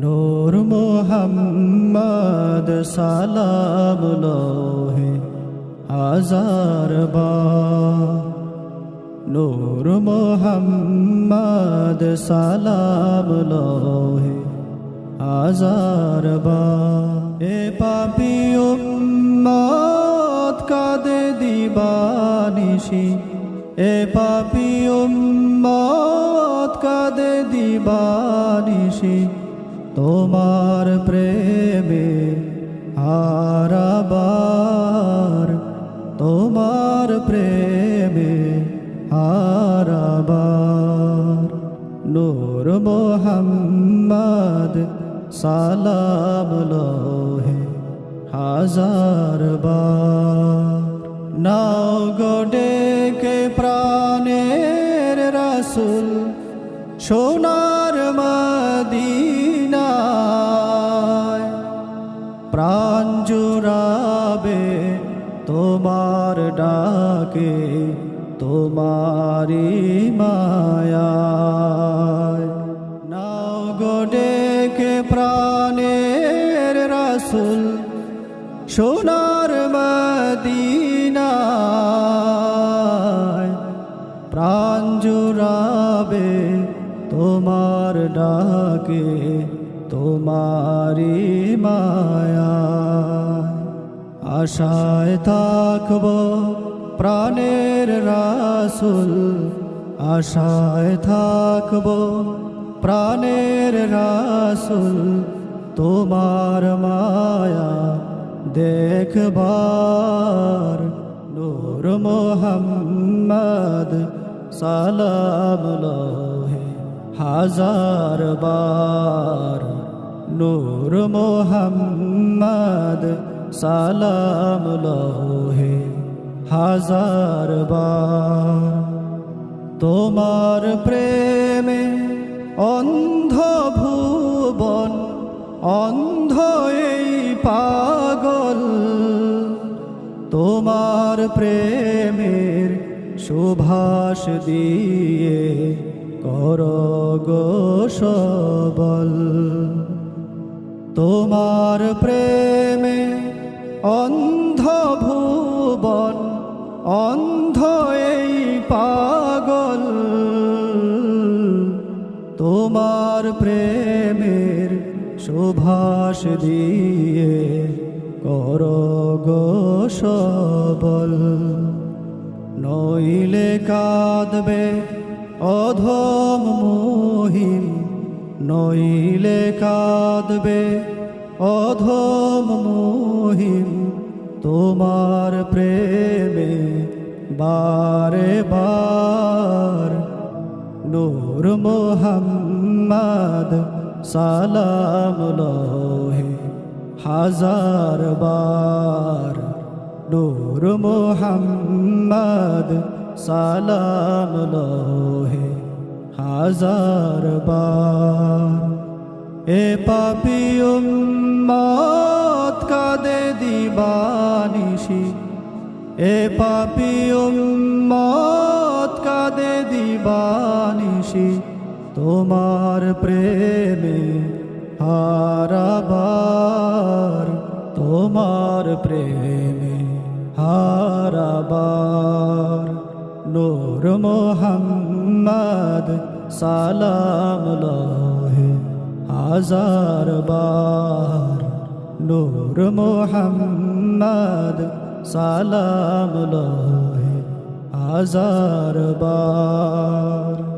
নূর মোহাম্মদ সালাম লোহে হাজার নূর মোহাম্মদ সালাম লোহে হাজার এ পাপি উম্মত কাদে দিবানিশি। এ পাপি উম্মত কাদে দিবানিশি। তোমার প্রেমে হারাবার তোমার প্রেমে হারাবার নূর মোহাম্মদ সালাম লোহে হাজার বার। নাও গোডে কে প্রাণের রাসুল সোনার প্রাণ জুড়াবে তোমার ডাকে তোমারি মায়ায়। নাও গোডে কে প্রাণের রাসুল, সোনার মদিনায়। প্রাণ জুড়াবে তোমার ডাকে তোমারি মায়া। আশায় থাকব প্রাণের রাসুল। আশায় থাকব প্রাণের রাসুল। তোমার মায়া দেখবার নূর মোহাম্মদ সালাম হাজার বার নূর মোহাম্মদ সালাম লোহে হাজার বার। তোমার প্রেমে অন্ধ ভুবন, অন্ধ এই পাগল। তোমার প্রেমের সুভাষ দিয়ে কর গো সবল। তোমার প্রেমে অন্ধ ভুবন অন্ধ এই পাগল। তোমার প্রেমের সুভাষ দিয়ে কর গো সবল। নইলে কাঁদবে অধম মহিম নইলে কাঁদবে। অধম মহিম তোমার প্রেমে বারে বার। নূর মোহাম্মদ সালাম লোহে হাজার বার। নূর মোহাম্মদ সালাম লোহে হাজার বার। এ পাপি উম্মত কাদে দিবানিশি। এ পাপি উম্মত কাদে দিবানিশি। তোমার প্রেমে হারাবার, তোমার প্রেমে হারাবার। নূর মোহাম্মদ সালাম লহে হাজার বার নূর মোহাম্মদ সালাম লহে হাজার বার।